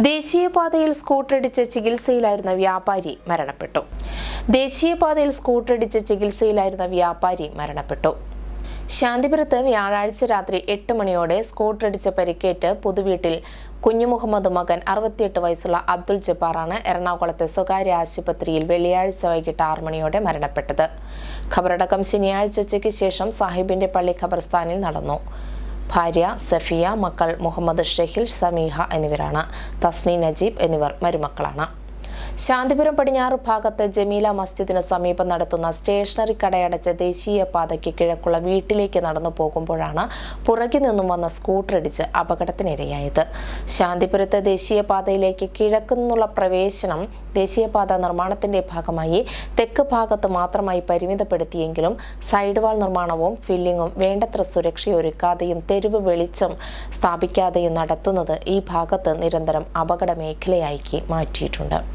ദേശീയപാതയിൽ സ്കൂട്ടറിടിച്ച് ചികിത്സയിലായിരുന്ന വ്യാപാരി മരണപ്പെട്ടു. ദേശീയപാതയിൽ സ്കൂട്ടറിടിച്ച് ചികിത്സയിലായിരുന്ന വ്യാപാരി മരണപ്പെട്ടു. ശാന്തിപുരത്ത് വ്യാഴാഴ്ച രാത്രി എട്ട് മണിയോടെ സ്കൂട്ടറിടിച്ച് പരിക്കേറ്റ് പുതുവീട്ടിൽ കുഞ്ഞുമുഹമ്മദ് മകൻ അറുപത്തിയെട്ട് വയസ്സുള്ള അബ്ദുൾ ജബ്ബാറാണ് എറണാകുളത്തെ സ്വകാര്യ ആശുപത്രിയിൽ വെള്ളിയാഴ്ച വൈകിട്ട് ആറ് മണിയോടെ മരണപ്പെട്ടത്. ഖബറടക്കം ശനിയാഴ്ച ഉച്ചയ്ക്ക് ശേഷം സാഹിബിന്റെ പള്ളി ഖബർസ്ഥാനിൽ നടന്നു. ഭാര്യ സഫിയ മക്കൾ മുഹമ്മദ് ഷെഹിൽ സമീഹ എന്നിവരാണ്. തസ്നി നജീബ് എന്നിവർ മരുമക്കളാണ്. ശാന്തിപുരം പടിഞ്ഞാറ് ഭാഗത്ത് ജമീല മസ്ജിദിന് സമീപം നടത്തുന്ന സ്റ്റേഷനറി കടയടച്ച ദേശീയ പാതയ്ക്ക് കിഴക്കുള്ള വീട്ടിലേക്ക് നടന്നു പോകുമ്പോഴാണ് പുറകിൽ നിന്നും വന്ന സ്കൂട്ടർ ഇടിച്ച് അപകടത്തിനിരയായത്. ശാന്തിപുരത്ത് ദേശീയപാതയിലേക്ക് കിഴക്കു നിന്നുള്ള പ്രവേശനം ദേശീയപാത നിർമ്മാണത്തിന്റെ ഭാഗമായി തെക്ക് ഭാഗത്ത് മാത്രമായി പരിമിതപ്പെടുത്തിയെങ്കിലും സൈഡ് വാൾ നിർമ്മാണവും ഫില്ലിങ്ങും വേണ്ടത്ര സുരക്ഷയൊരുക്കാതെയും തെരുവ് വെളിച്ചം സ്ഥാപിക്കാതെയും നടത്തുന്നത് ഈ ഭാഗത്ത് നിരന്തരം അപകട മേഖലയാക്കി മാറ്റിയിട്ടുണ്ട്.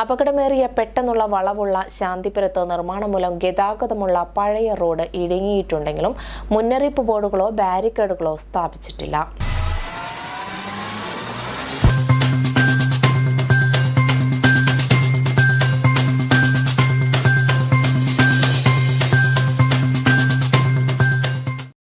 അപകടമേറിയ പെട്ടെന്നുള്ള വളവുള്ള ശാന്തിപുരത്ത് നിർമ്മാണം മൂലം ഗതാഗതമുള്ള പഴയ റോഡ് ഇടുങ്ങിയിട്ടുണ്ടെങ്കിലും മുന്നറിയിപ്പ് ബോർഡുകളോ ബാരിക്കേഡുകളോ സ്ഥാപിച്ചിട്ടില്ല.